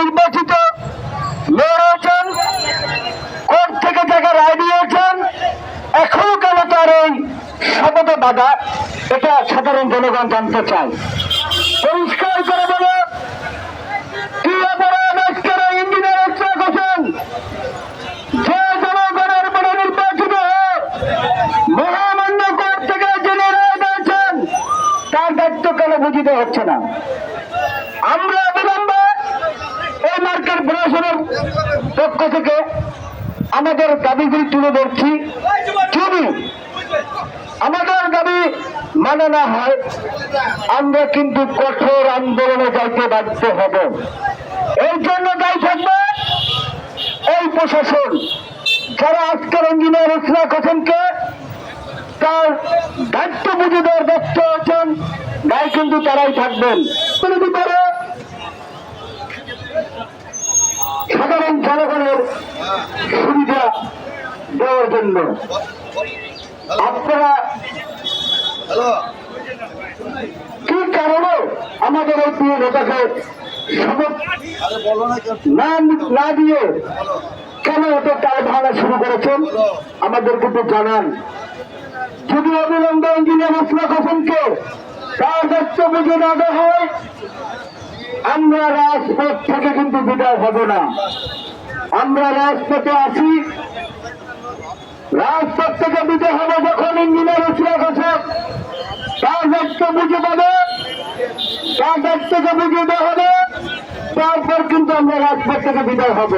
নির্বাচিত মেয়র হয়েছেন কোর্ট থেকে যাকে রায় দিয়েছেন, এখনও কেন তার এই শপথে বাধা, এটা সাধারণ জনগণ জানতে চায়। পরিষ্কার করে বলো থেকে তার দায়িত্ব কেন বুঝিতে হচ্ছে না? পক্ষ থেকে আমাদের দাবিগুলি তুলে ধরছি। যদি আমাদের দাবি মানে না হয়, আমরা কিন্তু কঠোর আন্দোলনে যাইতে বাধ্য হব। এই জন্য যাই থাকবে এই প্রশাসন। যারা আজকের ইঞ্জিনিয়ার ইসলাক হোসেনকে তার দায়িত্ব বুঝে দেওয়ার ব্যস্ত আছেন, তাই কিন্তু তারাই থাকবেন যদি করে সাধারণ জনগণের সুবিধা দেওয়ার জন্য। আপনারা কি কারণে আমাদের এই প্রিয় নেতাকে না দিয়ে কেন এত টাল ভাড়া শুরু করেছেন? আমাদের কিন্তু জানান। যদি অবিলম্বে ইঞ্জিনিয়ার ইসলাক হোসেনকে তার দায়িত্ব বুঝে না হয় আমরা রাজপথ থেকে কিন্তু বিদায় হব না। আমরা রাজপথে আসি রাজপথ থেকে বিদায় হব যখন ইঞ্জিনিয়ার ইসলাক হোসেন তার দায়িত্ব বুঝে পাবে, তার দায়িত্বকে বুঝে দেওয়া হবে, তারপর কিন্তু আমরা রাজপথ থেকে বিদায় হব।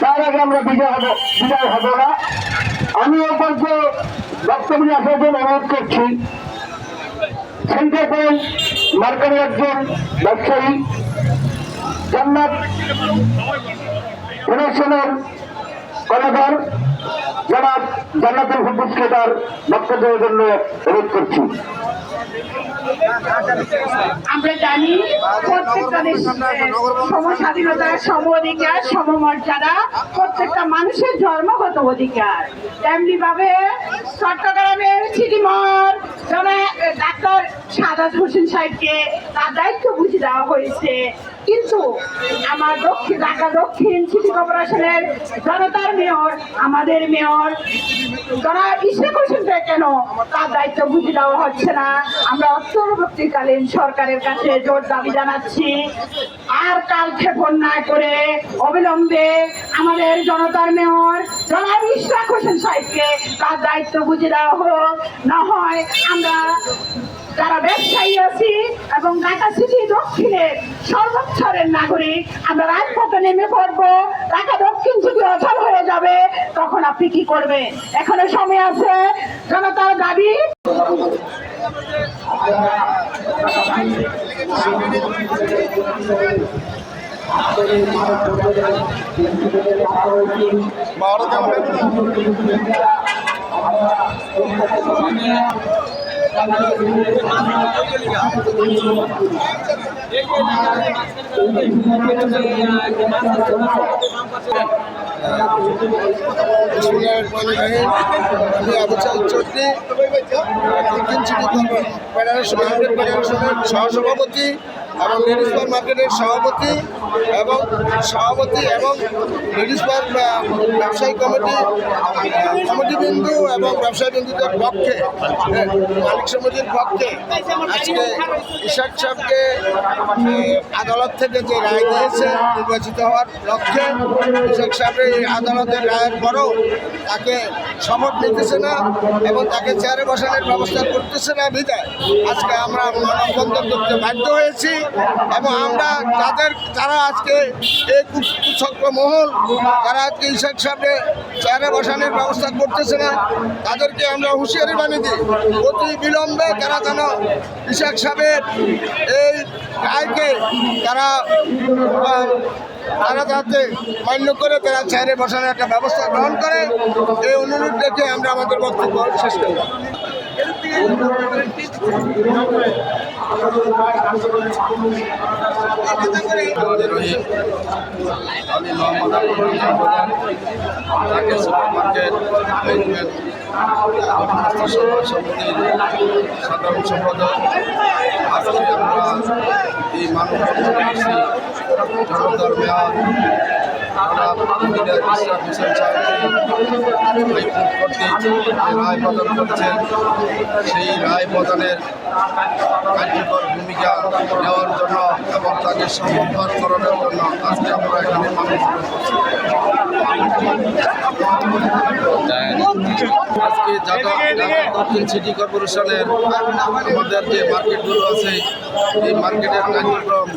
তার আগে আমরা বিজয় হব, বিদায় হব না। আমি এরপর যে বক্তব্য আসার জন্য অনুরোধ করছি। পয়েন্ট মার্কেটের একজন ব্যবসায়ী, জান্নাত প্রদর্শনের কলাকার যারা জান্নাতুল হুবুসকে তার বক্তব্য জন্য আমরা জানি প্রত্যেকটা সম অধিকার প্রত্যেকটা মানুষের জন্মগত অধিকার। তেমনি ভাবে চট্টগ্রামের সাদাত হোসেন সাহেবকে তার দায়িত্ব বুঝে দেওয়া হয়েছে। কিন্তু আমার দক্ষিণ ঢাকা দক্ষিণ সিটি কর্পোরেশনের জনতার মেয়র, আমাদের মেয়র, যারা ইসে হোসেনকে কেন তার দায়িত্ব বুঝে দেওয়া হচ্ছে না? আমরা অন্তর্বর্তীকালীন সরকারের কাছে জোর দাবি জানাচ্ছি। আর কাল ক্ষেপণ না করে অবিলম্বে আমাদের জনতার মেয়র জনাব ইশরাক হোসেন সাহেবকে তার দায়িত্ব বুঝে দেওয়া হোক, না হয় আমরা যারা ব্যবসায়ী আছি এবং ঢাকা সিটি দক্ষিণের সর্বোচ্চরের নাগরিক, আমরা রাজপথে নেমে পড়ব। ঢাকা দক্ষিণ যদি অচল হয়ে যাবে। তখন আপনি কি করবেন? এখনও সময় আছে? জনতার দাবি? আমি সহসভাপতি এবং বার মার্কেটের সভাপতি এবং সভাপতি এবং লেডিস ব্যবসায়ী কমিটি কমিটি বিন্দু এবং ব্যবসায়ী বিন্দুদের পক্ষে মালিক সমিতির পক্ষে আজকে ইশাক সাহেবকে আদালত থেকে যে রায় দিয়েছে নির্বাচিত হওয়ার লক্ষ্যে ইশাক সাহেবের এই আদালতের রায়ের পরও তাকে শপথ নিতেছে না এবং তাকে চেয়ারে বসানোর ব্যবস্থা করতেছে না বিদায় আজকে আমরা মানববন্ধন করতে বাধ্য হয়েছি এবং আমরা যাদের যারা আজকে এই কুচক্র মহল, যারা আজকে ইশাক সাহেবকে চেয়ারে বসানোর ব্যবস্থা করতেছে না, তাদেরকে আমরা হুঁশিয়ারি বানিয়ে দিই। অতি বিলম্বে তারা যেন ইশাক সাহেবের এই রায়কে তারা তারা যাতে মান্য করে তারা চেয়ারে বসানোর একটা ব্যবস্থা গ্রহণ করে, এই অনুরোধ রেখে আমরা আমাদের বক্তব্য শেষ করি আমাদের রহিম সাধারণ সম্পাদক আজকে আমরা এই মানব রায় প্রদান করেছেন। সেই রায় প্রদানের Kann ich ভূমিকা নেওয়ার জন্য এবং তাকে সমর্থন করানোর জন্য আজকে আমরা এখানে আজকে ঢাকা দক্ষিণ সিটি কর্পোরেশনের আমাদের যে মার্কেটগুলো আছে, এই মার্কেটের কার্যক্রম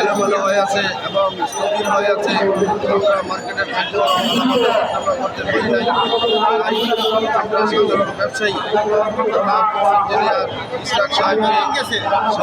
এলোমেলো হয়ে আছে এবং স্থবির হয়ে আছে। আমরা মার্কেটের কার্যক্রম ব্যবসায়ী জনাব ইঞ্জিনিয়ার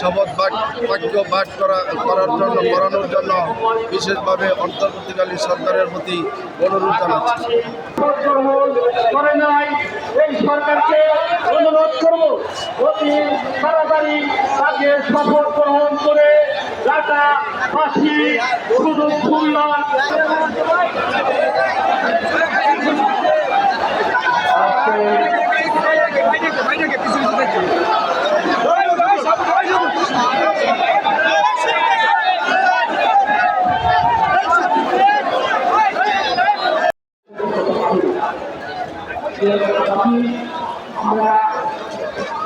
শপথ বাক বাক্য পাঠ করা করার জন্য করানোর জন্য বিশেষভাবে অন্তর্বর্তীকালীন সরকারের প্রতি অনুরোধ জানাচ্ছি। গ্রহণ করে নাই এই সরকারকে অনুরোধ করব অতি তাড়াতাড়ি তাকে শপথ গ্রহণ করে ঢাকা ফাঁসি শুধু খুলনা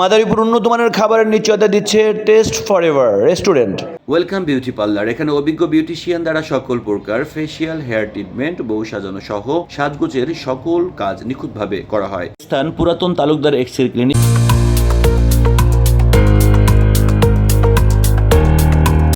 মাদারীপুর উন্নত মানের খাবারের নিশ্চয়তা দিচ্ছে taste for ever restaurant. Welcome beauty parlour এখানে অভিজ্ঞ বিউটিশিয়ান দ্বারা সকল প্রকার ফেসিয়াল হেয়ার ট্রিটমেন্ট বউ সাজানো সহ সাজগোজের সকল কাজ নিখুঁতভাবে করা হয়। স্থান পুরাতন তালুকদার এক্সের ক্লিনিক